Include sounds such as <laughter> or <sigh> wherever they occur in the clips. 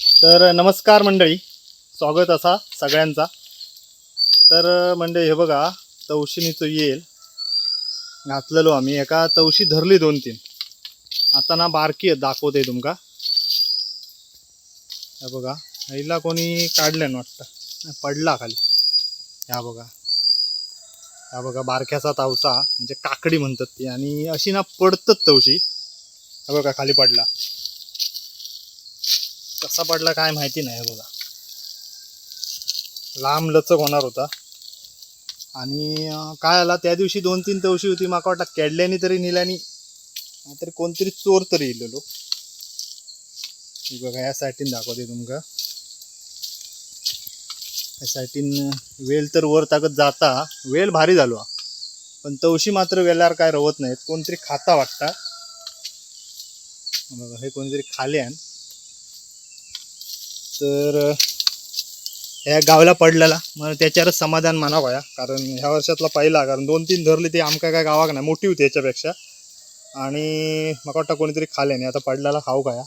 तर नमस्कार मंडळी. स्वागत असा सगळ्यांचा. तर मंडळी हे बघा तवशिनीचं येल. घातलेलो आम्ही. एका तवशी धरली दोन तीन आता ना बारकी आहेत दाखवते तुमका. हे बघा हिला कोणी काढलं ना वाटतं? पडला खाली. ह्या बघा. ह्या बघा बारक्याचा तावसा म्हणजे काकडी म्हणतात ती. आणि अशी ना पडतात तवशी. हे बघा खाली पडला. कसा पडला काय माहिती नाही बघा. लांब लचक होणार होता. आणि काय आला? त्या दिवशी दोन तीन तवशी होती. माका वाटतं केडल्यानी तरी नेल्यानी. नाहीतरी कोणतरी चोर तरी येलेलो. बघा या सायटीन दाखवते तुमका. या सायटीन वेल तर वर ताकद जाता. वेल भारी झालो. हा. पण तवशी मात्र वेल्यावर काय रवत नाहीत. कोणतरी खाता वाटता. बघा हे कोणीतरी खाल्यान. तर ह्या गावला पडलेला. मग त्याच्यावरच समाधान मानावं या. कारण ह्या वर्षातला पहिला कारण दोन तीन धरली ते आमका काय गावाक नाही. मोठी होती याच्यापेक्षा. आणि मग वाटतं कोणीतरी खाले नाही. आता पडलेला खाऊ का या.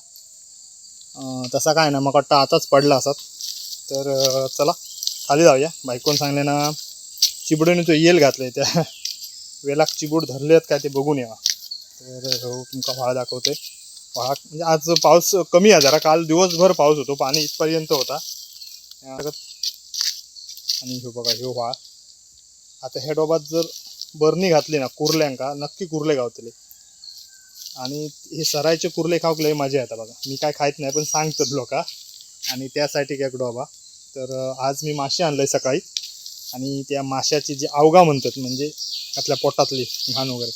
तसा काय ना मग वाटतं आताच पडला असत तर चला खाली जाऊया. बायकोन सांगले ना चिबडून तो येल घातले त्या. <laughs> वेलाक चिबूड धरले आहेत काय ते बघून यावा. तर हो, तुमका व्हाळ दाखवते व्हाळ म्हणजे आज पाऊस कमी आहे जरा. काल दिवसभर पाऊस होतो. पाणी इथपर्यंत होता. आणि ह्यो बघा ह्यो व्हाळ आता ह्या डोबात जर बरणी घातली ना कुर्ल्यांका नक्की कुर्ले गावतले. आणि हे सरायचे कुर्ले खाऊक लय मजा येतात बघा. मी काय खायत नाही पण सांगतात लोका. आणि त्यासाठी एक डोबा. तर आज मी मासे आणलंय सकाळी. आणि त्या माशाची जी अवगा म्हणतात म्हणजे आपल्या पोटातली घाण वगैरे.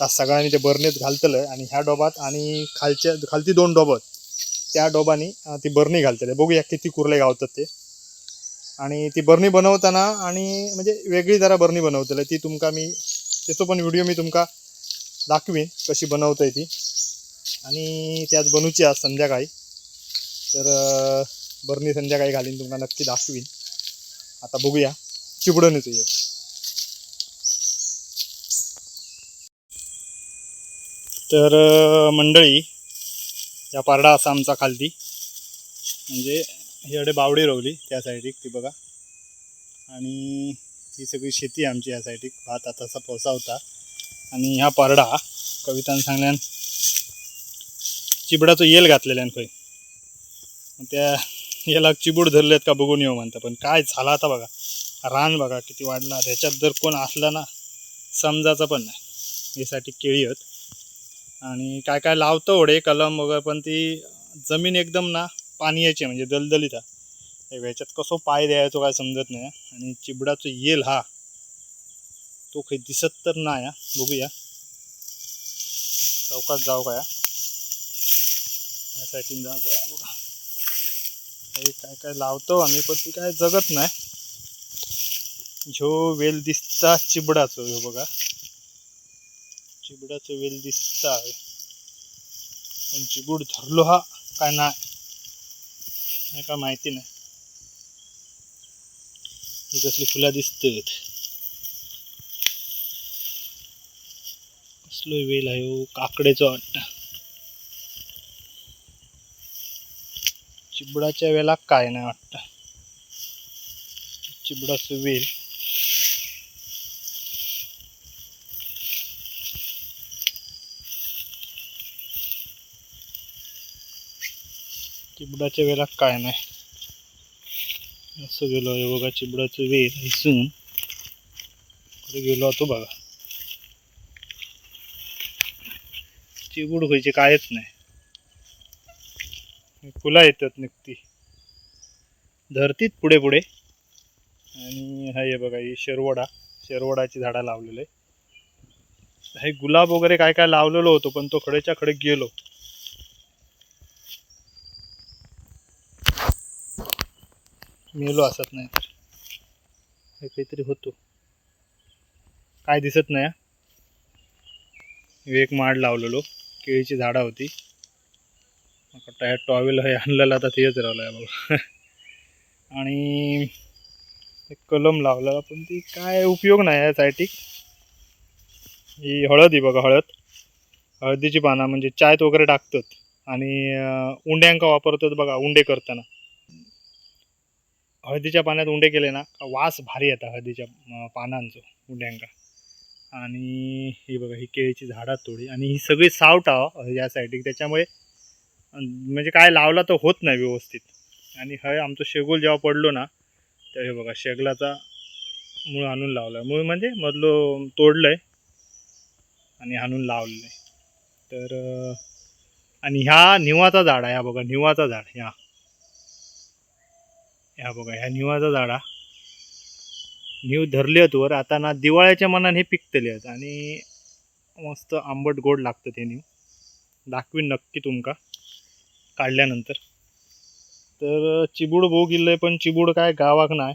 त्या सगळ्यांनी ते बरणीत घालतलं आणि ह्या डोबात आणि खालच्या खालती दोन डोबत त्या डोबानी ती बरणी घालतले. बघूया किती कुर्ले गावतात ते. आणि ती बरणी बनवताना आणि म्हणजे वेगळी जरा बरणी बनवतले. ती तुमका मी त्याचो पण व्हिडिओ मी तुमका दाखवीन कशी बनवतंय ती. आणि त्यात बनूची आज संध्याकाळी. तर बरणी संध्याकाळी घालीन तुमका नक्की दाखवीन. आता बघूया. चिबडून येतो येईल तर मंडळी या पारडा असा आमचा खालती. म्हणजे हिकडे बावडी रोवली त्या साईडीक ती बघा. आणि ही सगळी शेती आमची या साईडीक भात आताचा पोसा होता. आणि ह्या पारडा कवितान सांगल्यान चिबडाचो येल घातलेल्यान खंय. त्या याला चिबूड धरलेत का बघून येऊ म्हणता. पण काय झाला आता बघा. रान बघा किती वाढला. त्याच्यात जर कोण असला ना समजायचं पण नाही. यासाठी केळी आहेत. आणि काय काय लावतं ओढे कलम वगैरे पण ती जमीन एकदम ना पाणी यायची म्हणजे दलदलीत आहे. ह्याच्यात कसं पाय द्यायचो काय समजत नाही आणि चिबडाचं येल हा तो काही दिसत तर नाही हा. बघूया. चौकात जाऊ काय या? साईडीन जाऊ का बघा. हे काय काय लावतो आम्ही पण ती काय जगत नाही. ह्यो वेल दिसता चिबडाचो ह्यो बघा. चिबडाचो वेल दिसता आहे. पण चिबूड धरलो हा काय नाही काय माहिती नाही ही कसली फुला दिसतात. कसलो वेल आहे हो काकडेचो वाटत. चिबडाच्या वेला काय नाही वाटत. चिबडाचं वेल चिबडाच्या वेळेला काय नाही. असं गेलो आहे बघा चिबडाचं वेल हिसून पुढे गेलो होतो बघा. चिबूड व्हायचे कायच नाही. फुला येतात निघती. धरतीत पुढे पुढे. आणि हा हे बघा ही शेरवडा शेरवडाची झाडं लावलेलं आहे हे गुलाब वगैरे काय काय लावलेलो होतो पण तो खडेच्या खडे गेलो. मेलो असत नाही तर. हे काहीतरी होतो. काय दिसत नाही हा. एक माड लावलेलो. केळीची झाडं होती. मग ह्या टॉवेल हे आणलेला आता तेच राहिलं आहे बाबा <laughs> आणि कलम लावलेला पण ती काय उपयोग नाही आहे सायटिक ही हळद ही बघा हळद. हळदीची पानं म्हणजे चायत वगैरे टाकतात. आणि उंड्यांका वापरतात बघा उंडे करताना. हळदीच्या पाण्यात उंडे केले ना का वास भारी येतात हळदीच्या पानांचो उंड्यांका. आणि ही बघा ही केळीची झाडात थोडी. आणि ही सगळी सावटा आहो या साईडीक त्याच्यामुळे म्हणजे काय लावला तर होत नाही व्यवस्थित. आणि हय आमचं शेगूल जेव्हा पडलो ना तर हे बघा शेगलाचा मूळ आणून लावला मूळ म्हणजे मधलो तोडलं आहे आणि आणून लावलेलं आहे तर आणि ह्या निवाचा झाड आहे हा बघा निवाचा झाड ह्या. ह्या बघा ह्या निवाचा झाडा. हा निव धरली आहेत वर. आता ना दिवाळ्याच्या मनाने हे पिकतले आहेत. आणि मस्त आंबट गोड लागतं ते निव. दाखवीन नक्की तुमका काढल्यानंतर. तर चिबूड भोग गेलंय पण चिबूड काय गावाक नाही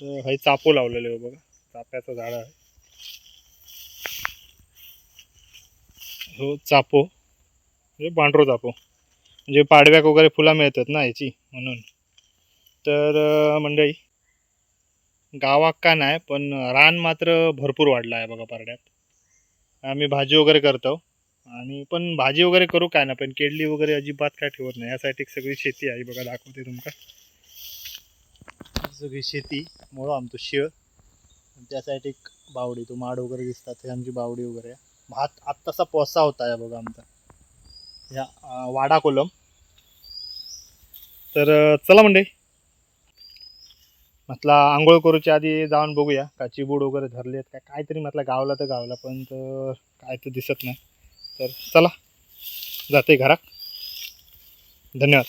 तर हे चापो लावलेलं आहे बघा. चाप्याचं झाड आहे. हो चापो. म्हणजे पांढरो चापो. म्हणजे पाडव्याक वगैरे फुलं मिळतात ना याची म्हणून. तर मंडळी गावाक का नाही पण रान मात्र भरपूर वाढलं आहे बघा पारड्यात. आम्ही भाजी वगैरे करतो आणि पण भाजी वगैरे करू काय ना पण केडली वगैरे अजिबात काय ठेवत नाही. यासाठी सगळी शेती आहे बघा दाखवते तुमका. सगळी शेती मुळं आमचं शिळ. त्यासाठी एक बावडी तो माड वगैरे दिसतात हे आमची बावडी वगैरे भात आत्ताचा पोसा होता आहे बघा आमचा. या वाडा कोलम. तर चला म्हणजे म्हटला आंघोळ करूच्या आधी जाऊन बघूया. का चिबूड वगैरे धरले आहेत काय काहीतरी म्हटलं गावला तर गावला पण तर काय तर दिसत नाही. तर चला जाते घरात. धन्यवाद.